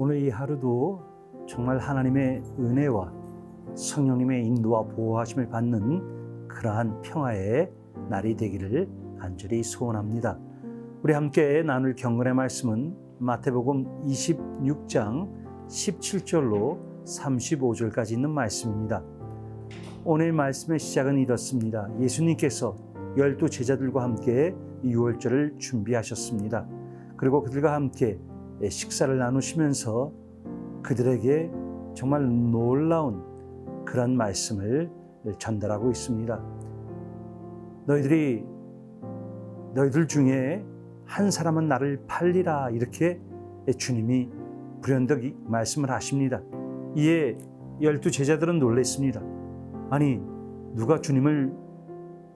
오늘 이 하루도 정말 하나님의 은혜와 성령님의 인도와 보호하심을 받는 그러한 평화의 날이 되기를 간절히 소원합니다. 우리 함께 나눌 경건의 말씀은 마태복음 26장 17절로 35절까지 있는 말씀입니다. 오늘 말씀의 시작은 이렇습니다. 예수님께서 열두 제자들과 함께 유월절을 준비하셨습니다. 그리고 그들과 함께 식사를 나누시면서 그들에게 정말 놀라운 그런 말씀을 전달하고 있습니다. 너희들이 너희들 중에 한 사람은 나를 팔리라 이렇게 주님이 불현듯 말씀을 하십니다. 이에 열두 제자들은 놀랐습니다. 아니 누가 주님을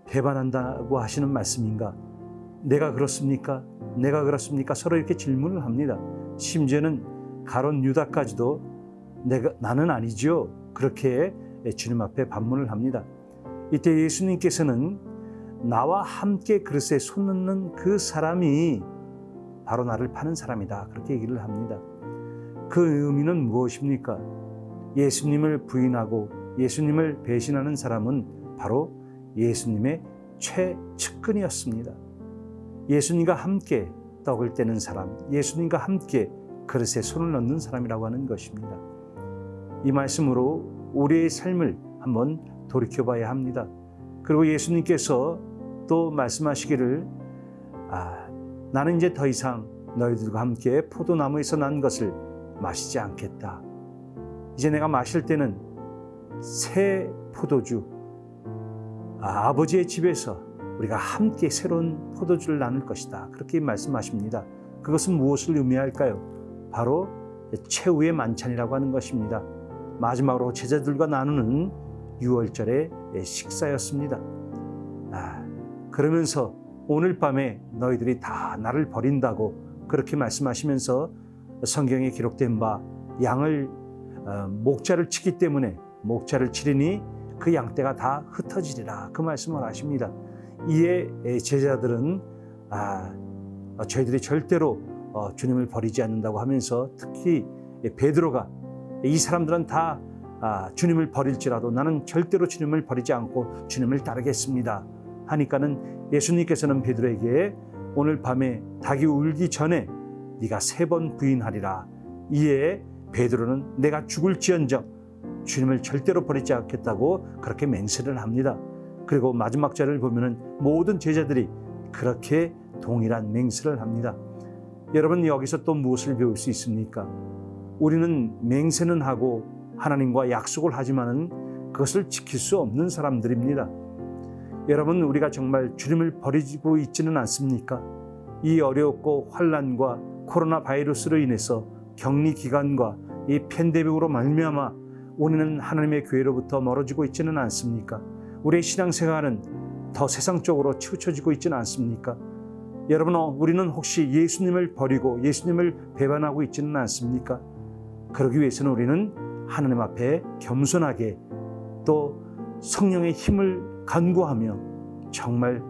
배반한다고 하시는 말씀인가? 내가 그렇습니까? 내가 그렇습니까? 서로 이렇게 질문을 합니다. 심지어는 가론 유다까지도 내가 나는 아니지요. 그렇게 주님 앞에 반문을 합니다. 이때 예수님께서는 나와 함께 그릇에 손 넣는 그 사람이 바로 나를 파는 사람이다. 그렇게 얘기를 합니다. 그 의미는 무엇입니까? 예수님을 부인하고 예수님을 배신하는 사람은 바로 예수님의 최측근이었습니다. 예수님과 함께 떡을 떼는 사람, 예수님과 함께 그릇에 손을 넣는 사람이라고 하는 것입니다. 이 말씀으로 우리의 삶을 한번 돌이켜 봐야 합니다. 그리고 예수님께서 또 말씀하시기를 아, 나는 이제 더 이상 너희들과 함께 포도나무에서 난 것을 마시지 않겠다. 이제 내가 마실 때는 새 포도주 아, 아버지의 집에서 우리가 함께 새로운 포도주를 나눌 것이다. 그렇게 말씀하십니다. 그것은 무엇을 의미할까요? 바로 최후의 만찬이라고 하는 것입니다. 마지막으로 제자들과 나누는 6월절의 식사였습니다. 아, 그러면서 오늘 밤에 너희들이 다 나를 버린다고 그렇게 말씀하시면서 성경에 기록된 바 양을 어, 목자를 치기 때문에 목자를 치리니 그 양떼가 다 흩어지리라 그 말씀을 하십니다. 이에 제자들은 아, 저희들이 절대로 어, 주님을 버리지 않는다고 하면서 특히 베드로가 이 사람들은 다 아, 주님을 버릴지라도 나는 절대로 주님을 버리지 않고 주님을 따르겠습니다. 하니까는 예수님께서는 베드로에게 오늘 밤에 닭이 울기 전에 네가 세 번 부인하리라. 이에 베드로는 내가 죽을지언정 주님을 절대로 버리지 않겠다고 그렇게 맹세를 합니다. 그리고 마지막 절을 보면은 모든 제자들이 그렇게 동일한 맹세를 합니다. 여러분 여기서 또 무엇을 배울 수 있습니까? 우리는 맹세는 하고 하나님과 약속을 하지만은 그것을 지킬 수 없는 사람들입니다. 여러분 우리가 정말 주님을 버리고 있지는 않습니까? 이 어렵고 환란과 코로나 바이러스로 인해서 격리 기간과 이 팬데믹으로 말미암아 우리는 하나님의 교회로부터 멀어지고 있지는 않습니까? 우리의 신앙생활은 더 세상적으로 치우쳐지고 있지는 않습니까? 여러분, 우리는 혹시 예수님을 버리고 예수님을 배반하고 있지는 않습니까? 그러기 위해서는 우리는 하나님 앞에 겸손하게 또 성령의 힘을 간구하며 정말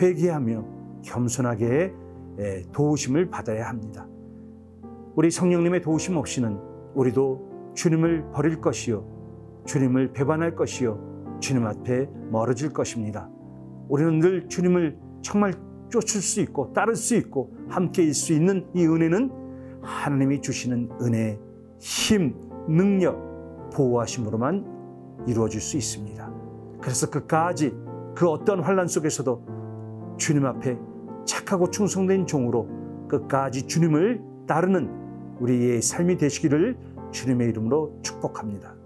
회개하며 겸손하게 도우심을 받아야 합니다. 우리 성령님의 도우심 없이는 우리도 주님을 버릴 것이요. 주님을 배반할 것이요. 주님 앞에 멀어질 것입니다. 우리는 늘 주님을 정말 쫓을 수 있고 따를 수 있고 함께일 수 있는 이 은혜는 하나님이 주시는 은혜, 힘, 능력, 보호하심으로만 이루어질 수 있습니다. 그래서 끝까지 그 어떤 환란 속에서도 주님 앞에 착하고 충성된 종으로 끝까지 주님을 따르는 우리의 삶이 되시기를 주님의 이름으로 축복합니다.